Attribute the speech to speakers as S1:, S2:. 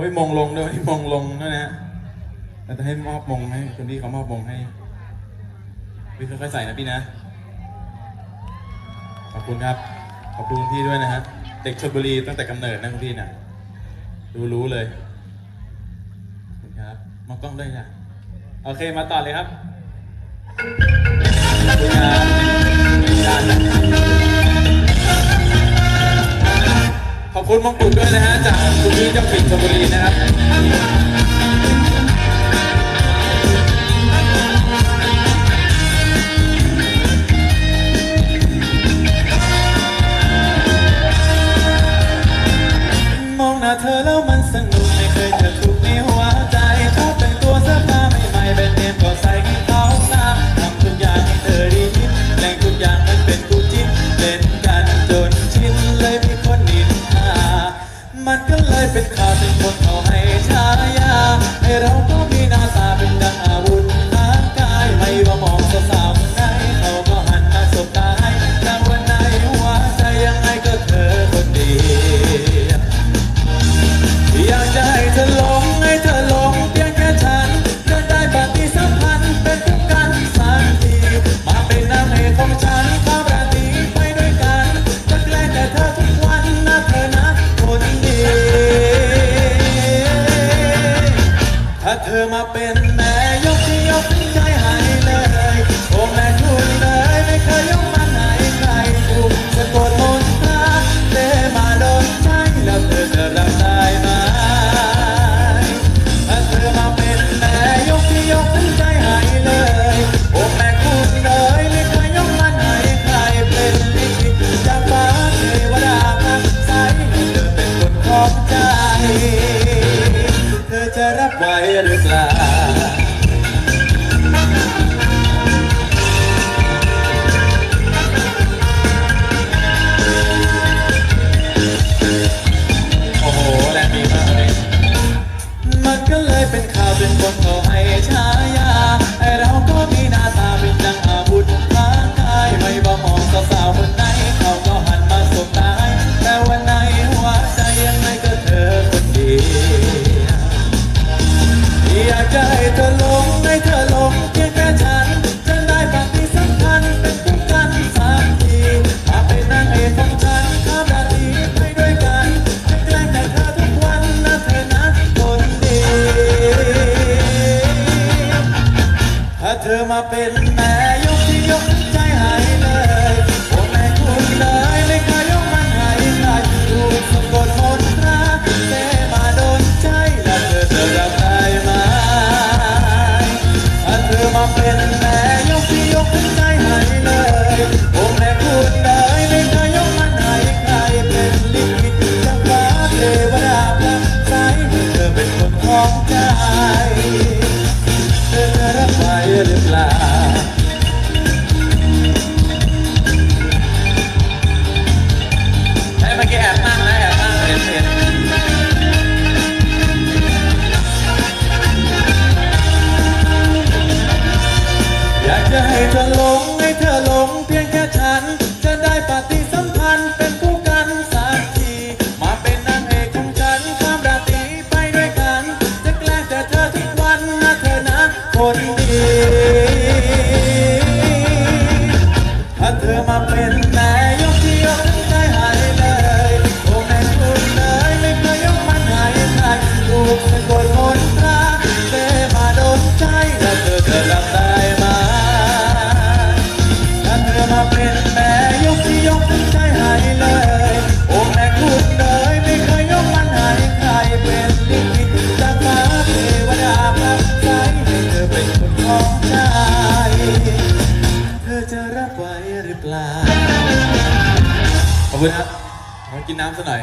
S1: ฮ้ยมงลงด้วยที่มงลงด้วยนะเราจะให้มอบมงให้คนที่เขามอบมงให้พี่ค่อยๆใส่นะพี่นะ ขอบคุณครับ ขอบคุณพี่ด้วยนะฮะเด็กชลบุรีตั้งแต่กำเนิดนะคุณพี่นะรู้รู้เลยขอบคุณครับมากล้องด้วยนะโอเคมาต่อเลยครับขอบคุณครับ คุณมงกุฎด้วยนะฮะจากคุณพี่เจ้กปิดนชลบุรีนะครับมองหน้าเธอแล้วมัน তারা পায়ের বা เป็นแม่ยกที่ยกใจหาเลยโอ้แม่คุณเลยไม่เคยยกมันหายครถูกสะกดมนตรมาโดนใจแล้วเธอจะได้ไหมอันเธอมาเป็น หรือเปล่า ธอจะรับไวหรือเปล่า ขอบคุณครับขอกินน้ำสักหน่อย